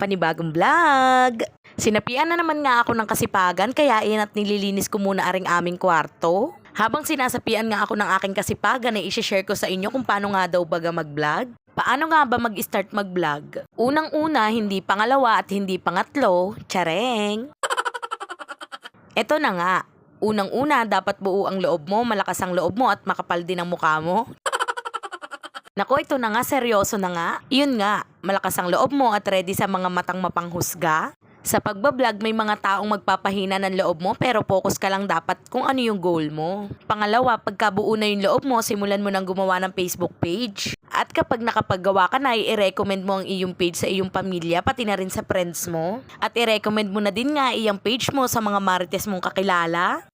panibagong vlog. Sinapian na naman nga ako ng kasipagan kaya iyan at nililinis ko muna aring aming kwarto. Habang sinasapian nga ako ng aking kasipagan ay isi-share ko sa inyo kung paano nga daw baga mag-vlog. Paano nga ba mag-start mag-vlog? Unang-una, hindi pangalawa at hindi pangatlo. Tsareng! Eto na nga. Unang-una, dapat buo ang loob mo, malakas ang loob mo at makapal din ang mukha mo. Nako, ito na nga, seryoso na nga. Yun nga, malakas ang loob mo at ready sa mga matang mapanghusga. Sa pagbablog, may mga taong magpapahina ng loob mo pero focus ka lang dapat kung ano yung goal mo. Pangalawa, pagka buo na yung loob mo, simulan mo nang gumawa ng Facebook page. At kapag nakapaggawa ka na, i-recommend mo ang iyong page sa iyong pamilya, pati na rin sa friends mo. At i-recommend mo na din nga iyong page mo sa mga marites mong kakilala.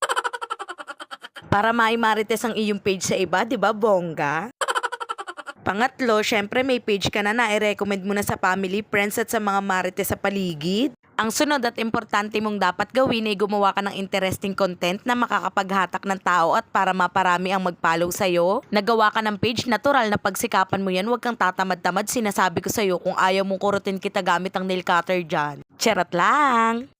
Para maimarites ang iyong page sa iba, di ba, bongga? Pangatlo, syempre may page ka na na, i-recommend mo na sa family, friends at sa mga marites sa paligid. Ang sunod at importante mong dapat gawin ay gumawa ka ng interesting content na makakapaghatak ng tao at para maparami ang mag-follow sa'yo. Nagawa ka ng page, natural na pagsikapan mo yan, huwag kang tatamad-tamad. Sinasabi ko sa'yo kung ayaw mong kurutin kita gamit ang nail cutter dyan. Charot lang!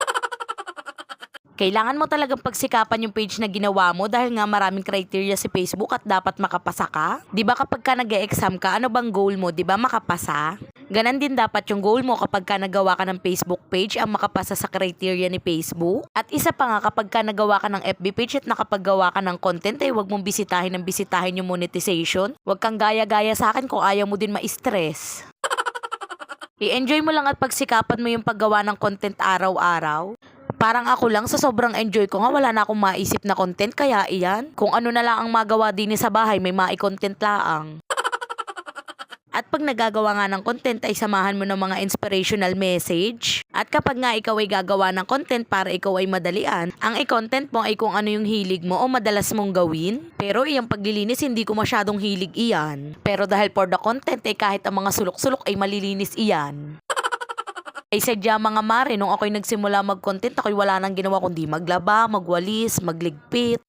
Kailangan mo talagang pagsikapan yung page na ginawa mo dahil nga maraming criteria si Facebook at dapat makapasa ka. 'Di ba kapag ka nag-exam ka, ano bang goal mo? 'Di ba makapasa? Ganon din dapat yung goal mo kapag ka nagawa ka ng Facebook page ang makapasa sa criteria ni Facebook. At isa pa nga kapag ka nagawa ka ng FB page at nakapaggawa ka ng content ay huwag mong bisitahin ng bisitahin yung monetization. Huwag kang gaya-gaya sa akin kung ayaw mo din ma-stress. I-enjoy mo lang at pagsikapan mo yung paggawa ng content araw-araw. Parang ako lang sa sobrang enjoy ko nga wala na akong maisip na content kaya iyan. Kung ano na lang ang magawa din sa bahay may mai-content laang. At pag nagagawa nga ng content ay samahan mo ng mga inspirational message. At kapag nga ikaw ay gagawa ng content para ikaw ay madalian, ang i-content mo ay kung ano yung hilig mo o madalas mong gawin. Pero iyang paglilinis hindi ko masyadong hilig iyan. Pero dahil for the content ay kahit ang mga sulok-sulok ay malilinis iyan. Ay sadya mga mare, nung ako'y nagsimula mag-content, ako'y wala nang ginawa kundi maglaba, magwalis, magligpit.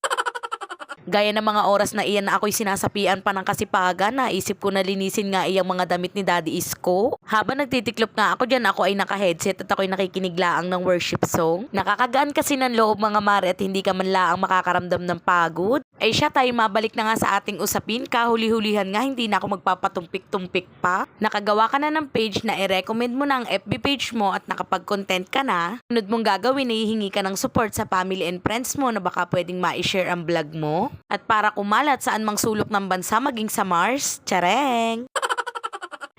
Gaya ng mga oras na iyan na ako'y sinasapian pa ng kasipagan, naisip ko na linisin nga iyang mga damit ni Daddy Isko. Habang nagtitiklop nga ako dyan, ako ay naka-headset at ako'y nakikinig laang ng worship song. Nakakagaan kasi ng loob mga mare at hindi ka man laang makakaramdam ng pagod. Ay siya tayo mabalik na nga sa ating usapin, kahuli-hulihan nga hindi na ako magpapatumpik-tumpik pa. Nakagawa ka na ng page na i-recommend mo na ang FB page mo at nakapag-content ka na. Sunod mong gagawin, hihingi ka ng support sa family and friends mo na baka pwedeng ma-share ang vlog mo. At para kumalat saan mang sulok ng bansa maging sa Mars, tsareng!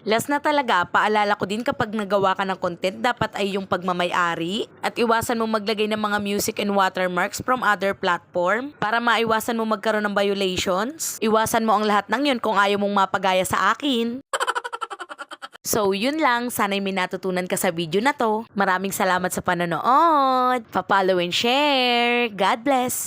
Last na talaga, paalala ko din kapag nagawa ka ng content, dapat ay yung pagmamayari at iwasan mo maglagay ng mga music and watermarks from other platform para maiwasan mo magkaroon ng violations. Iwasan mo ang lahat ng yun kung ayaw mong mapagaya sa akin. So, yun lang. Sana'y may natutunan ka sa video na to. Maraming salamat sa panonood. Pa-follow and share. God bless.